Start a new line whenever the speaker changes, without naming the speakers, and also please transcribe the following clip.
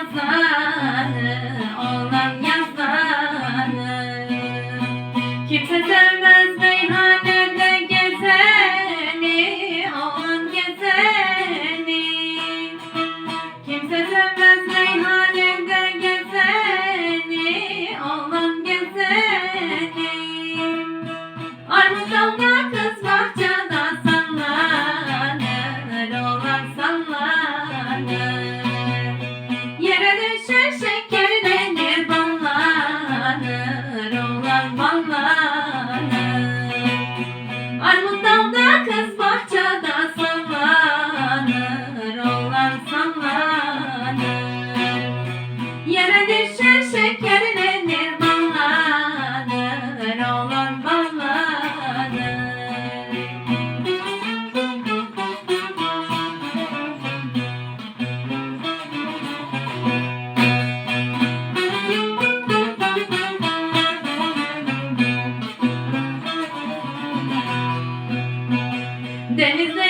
yazanı, oğlan yazanı. Kimse 对，你自